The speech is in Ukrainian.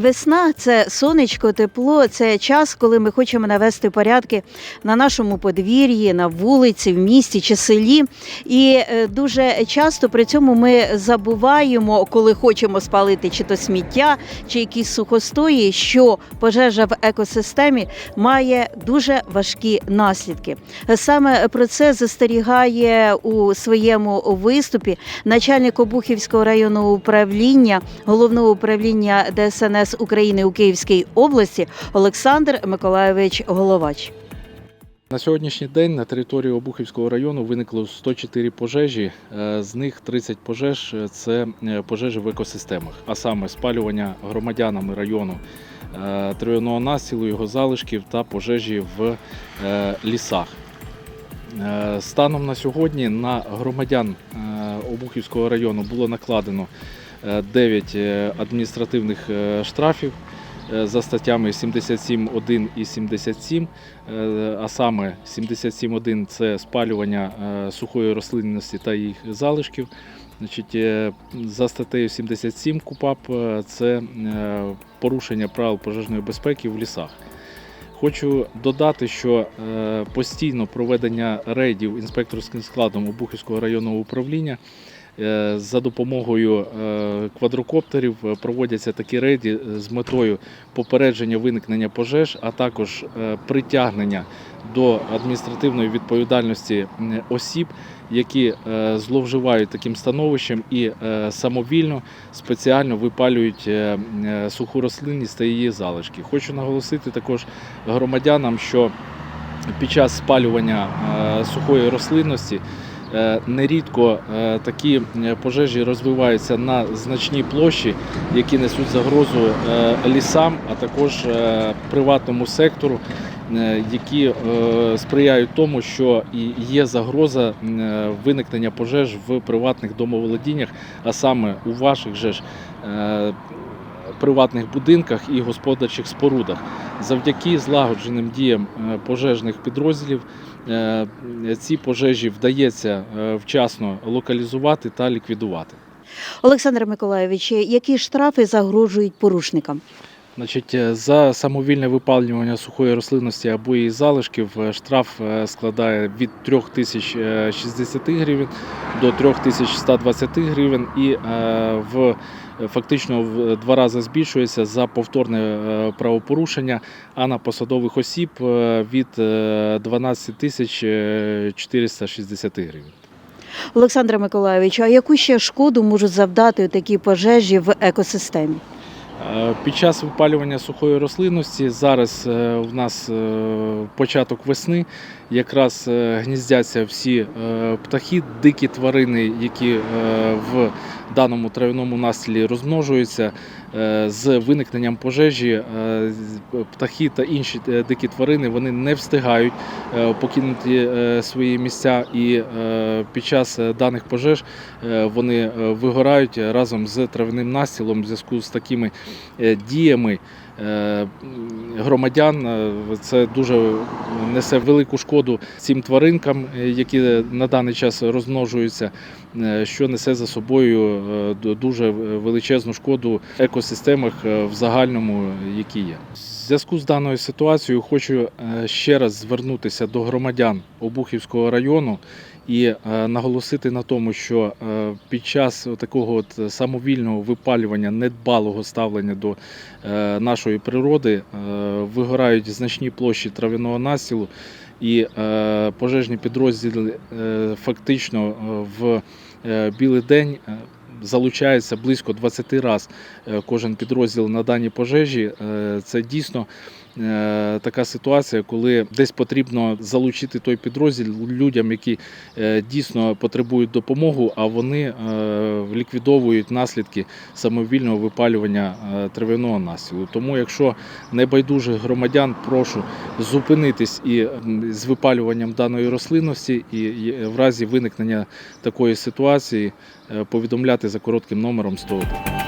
Весна це сонечко, тепло, це час, коли ми хочемо навести порядки на нашому подвір'ї, на вулиці, в місті чи селі. І е, дуже часто при цьому ми забуваємо, коли хочемо спалити чи то сміття, чи якісь сухостої, що пожежа в екосистемі має дуже важкі наслідки. Саме про це застерігає у своєму виступі начальник Обухівського районного управління головного управління ДСНС України у Київській області Олександр Миколайович Головач. На сьогоднішній день на території Обухівського району виникло 104 пожежі. Е, З них 30 пожеж це е, пожежі в екосистемах, а саме спалювання громадянами району е, трав'яного настілу, його залишків та пожежі в лісах. Станом на сьогодні на громадян Обухівського району було накладено 9 адміністративних е, штрафів е, за статтями 77.1 і 77, е, а саме 77.1 це спалювання е, сухої рослинності та їх залишків. Значить, е, за статтею 77 КУПАП е, це е, порушення правил пожежної безпеки в лісах. Хочу додати, що е, постійно проведення рейдів інспекторським складом Обухівського районного управління е, за допомогою е, квадрокоптерів проводяться такі рейди з метою попередження виникнення пожеж, а також притягнення до адміністративної відповідальності осіб, які е, зловживають таким становищем і е, самовільно спеціально випалюють е, суху рослинність та її залишки. Хочу наголосити також громадянам, що під час спалювання сухої рослинності нерідко е, такі е, пожежі розвиваються на значній площі, які несуть загрозу е, лісам, а також е, приватному сектору. е, Які е, сприяють тому, що є загроза е, виникнення пожеж в приватних домоволодіннях, а саме у ваших же ж е, приватних будинках і господарчих спорудах. Завдяки злагодженим діям е, пожежних підрозділів е, ці пожежі вдається е, вчасно локалізувати та ліквідувати. Олександр Миколайович, які штрафи загрожують порушникам? Значить, е, за самовільне випалювання сухої рослинності або її залишків е, штраф е, складає від 3060 гривень до 3120 гривень і е, в фактично в два рази збільшується за повторне е, правопорушення, а на посадових осіб е, від е, 12 тисяч е, 460 гривень. Олександр Миколайович, а яку ще шкоду можуть завдати такі пожежі в екосистемі? Під час випалювання сухої рослинності зараз в нас початок весни, якраз е, гніздяться всі е, птахи, дикі тварини, які е, в даному трав'яному настілі розмножуються. З виникненням пожежі птахи та інші дикі тварини вони не встигають покинути свої місця, і під час даних пожеж вони вигорають разом з трав'яним настілом в зв'язку з такими діями громадян. Е, Це дуже несе велику шкоду цим тваринкам, е, які на даний час розмножуються, е, що несе за собою е, дуже величезну шкоду екосистемах е, в загальному, які є. Зв'язку з даною ситуацією хочу е, ще раз звернутися до громадян Обухівського району і е, наголосити на тому, що е, під час такого от самовільного випалювання, недбалого ставлення до е, нашої природи е, вигорають значні площі трав'яного настілу, і е, пожежні підрозділи е, фактично е, в е, білий день. е, Залучається близько 20 разів кожен підрозділ на дані пожежі. Е, Це дійсно е, така ситуація, коли десь потрібно залучити той підрозділ людям, які е, дійсно потребують допомогу, а вони е, ліквідовують наслідки самовільного випалювання е, трав'яного настілу. Тому, якщо небайдужих громадян, прошу зупинитись і з випалюванням даної рослинності, і в разі виникнення такої ситуації е, повідомляти за коротким номером 101.